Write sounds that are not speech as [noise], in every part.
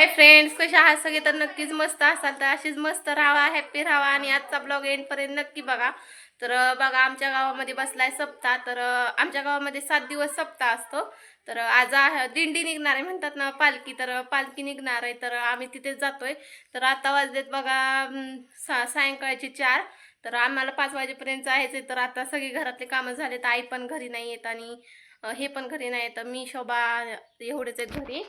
Hi friends कशा आहात सगळे? तर नक्कीच मस्त असाल तर अशीच मस्त राहा हॅप्पी राहा आणि आजचा ब्लॉग एंडपर्यंत नक्की बघा. तर बघा आमच्या गावामध्ये बसलाय सप्ताह तर आमच्या गावामध्ये सात दिवस सप्ताह असतो. तर आज दिंडी निघणार आहे म्हणतात ना पालखी. तर पालखी निघणार आहे. तर आम्ही तिथेच जातोय. तर आता वाजलेत बघा सा सायंकाळचे चार. तर आम्हाला पाच वाजेपर्यंत जायचं आहे तर आता सगळी घरातले कामं झालेत. आई पण घरी नाही येत आणि हे पण घरी नाही येत. मी शोभा एवढेच आहेत घरी.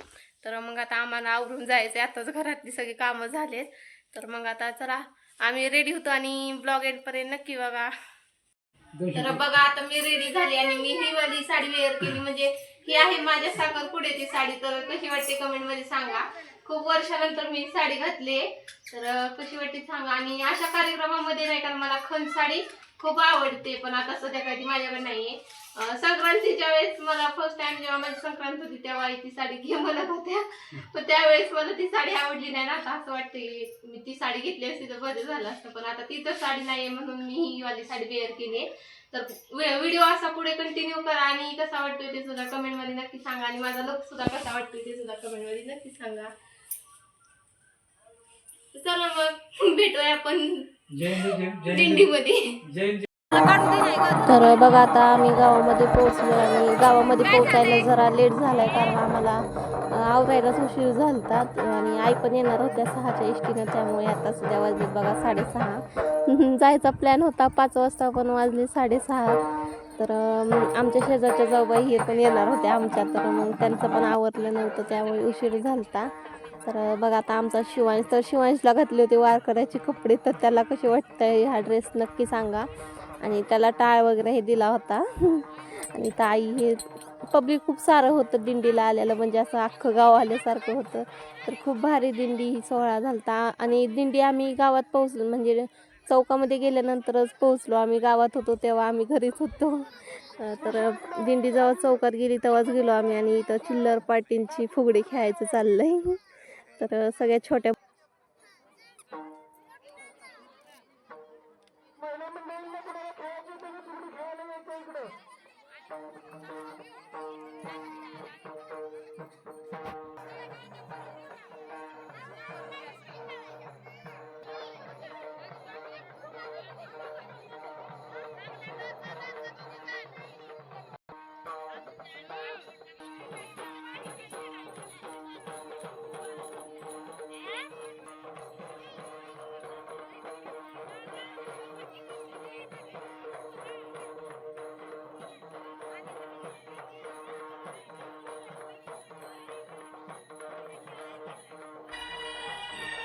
तर मग आता आम्हाला आवरून जायचं आहे आताच घरातली सगळी कामं झालेत. तर मग आता चला आम्ही रेडी होतो आणि ब्लॉग एंडपर्यंत नक्की बघा. तर बघा आता मी रेडी झाली आणि मी ही वाली साडी वेअर केली. म्हणजे ही आहे माझ्या साखरपुड्याची साडी. तर कशी वाटते कमेंटमध्ये सांगा. खूप वर्षानंतर मी साडी घातली तर कशी वाटते सांगा. आणि अशा कार्यक्रमामध्ये नाही का मला खण साडी खूप आवडते पण आता सध्या काही ती माझ्याकडे नाहीये. संक्रांतीच्या वेळेस मला फर्स्ट टाइम जेव्हा माझी संक्रांत होती तेव्हा आई ती साडी घे म्हणत होत्या. पण त्यावेळेस मला ती साडी आवडली नाही ना आता असं वाटते मी ती साडी घेतली असती तर बरं झालं असतं पण आता ती तर साडी नाहीये म्हणून मी ही वाली साडी वेअर केली तर व्हिडिओ असा पुढे कंटिन्यू करा आणि कसा वाटतोय ते सुद्धा कमेंटमध्ये नक्की सांगा आणि माझा लुक सुद्धा कसा वाटतोय ते सुद्धा कमेंटमध्ये नक्की सांगा. चला मग भेटूया आपण दिंडीमध्ये. तर बघा आता आम्ही गावामध्ये पोहोचलो आणि गावामध्ये पोहोचायला जरा लेट झालाय कारण आम्हाला आवरायलाच उशीर झालतात आणि आई पण येणार होत्या सहाच्या एसटीनं त्यामुळे आता सध्या वाजले बघा साडेसहा. [laughs] जायचा प्लॅन होता पाच वाजता पण वाजले साडेसहा. तर आमच्या शेजारच्या जाऊबाई हे पण येणार होत्या आमच्या तर मग त्यांचं पण आवरलं नव्हतं त्यामुळे उशीर झालता. तर बघा आता आमचा शिवांश तर शिवांशला घातले होते वारकऱ्याचे कपडे. तर त्याला कसे वाटतंय हा ड्रेस नक्की सांगा. आणि त्याला टाळ वगैरे हे दिला होता. [laughs] आणि ताई हे पब्लिक खूप सारं होतं दिंडीला आलेलं. म्हणजे असं अख्खं गाव आल्यासारखं होतं. तर खूप भारी दिंडी ही सोहळा झालता. आणि दिंडी आम्ही गावात पोहोचलो. म्हणजे चौकामध्ये गेल्यानंतरच पोहोचलो. आम्ही गावात होतो तेव्हा आम्ही घरीच होतो. तर दिंडी जेव्हा चौकात गेली तेव्हाच गेलो आम्ही. आणि इथं चिल्लर पाटींची फुगडी खेळायचं चाललंय. तर सगळ्या छोट्या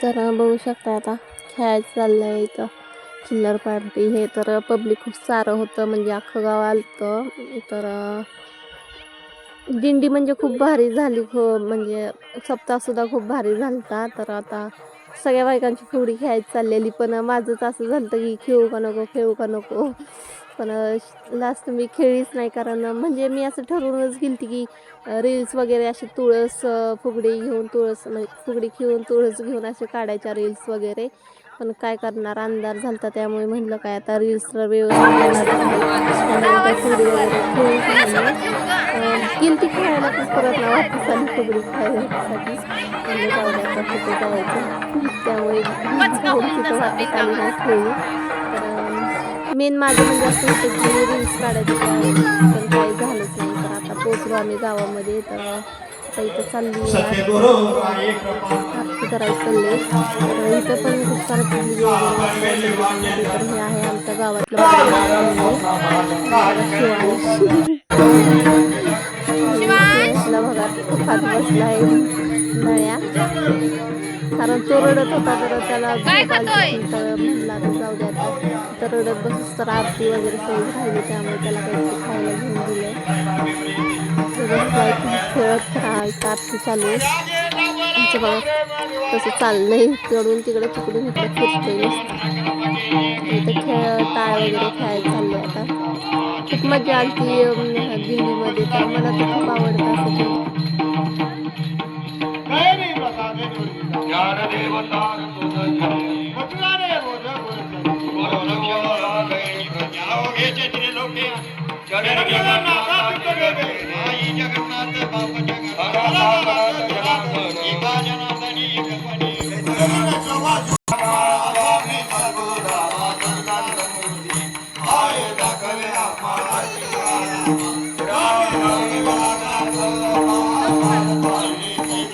तर बघू शकता आता. खेळायचं चाललं आहे इथं. चिल्लर पार्टी. हे तर पब्लिक खूप सारं होतं. म्हणजे अख्खं गाव आलतं. तर दिंडी म्हणजे खूप भारी झाली. खो म्हणजे सप्ताहसुद्धा खूप भारी झालता. तर आता सगळ्या बायकांची फुगडी खेळायची चाललेली. पण माझंच असं झालं की खेळू का नको खेळू का नको. पण लास्ट मी खेळलीच नाही कारण म्हणजे मी असं ठरवूनच गेली की रील्स वगैरे असे तुळस फुगडी घेऊन तुळस म्हणजे फुगडी घेऊन तुळस घेऊन असे काढायच्या रील्स वगैरे. पण काय करणार अंधार झालता त्यामुळे म्हणलं काय आता रील्स व्यवस्थित फुगडी वगैरे खेळूच ती गेलती खेळायला पण परत ना वापस आली फुगडी खेळायसाठी म्हणजे जाऊ आता जायचं त्यामुळे तिथं वापस आली नाही खेळली तर मेन माझं म्हणजे असं होतं की रील्स काढायचं पण काही झालंच नाही. तर आता पोचलो आम्ही गावामध्ये. तर आता इथं चालली आहे. आरती करायचं चालले. तर इथं पण खूप सारं public वगैरे. तर हे आहे आमच्या गावातलं बघा खात बसलाय नळ्या. कारण तो रडत होता तर त्याला. तर जाऊ द्या तर रडत बसूस तर आरती वगैरे सगळी राहिली त्यामुळे त्याला काहीतरी खायला घेऊन तो खूप खेळत राहायचं आरती चालू आहे. आमचं बघा तसं चाललंय. तिकडून तिकडे तिकडून इकडे फिरतोय. इथं खेळ टाळ वगैरे खेळायला चाललंय आता. खूप मजा आली ती दिल्लीमध्ये. तर मला तर खूप आवडतं असं ज्ञान देवता को सज्जी भगवाने बोध बोध वारो रक्षाला काय ज्ञानोगे त्रिलोके चरण नाथ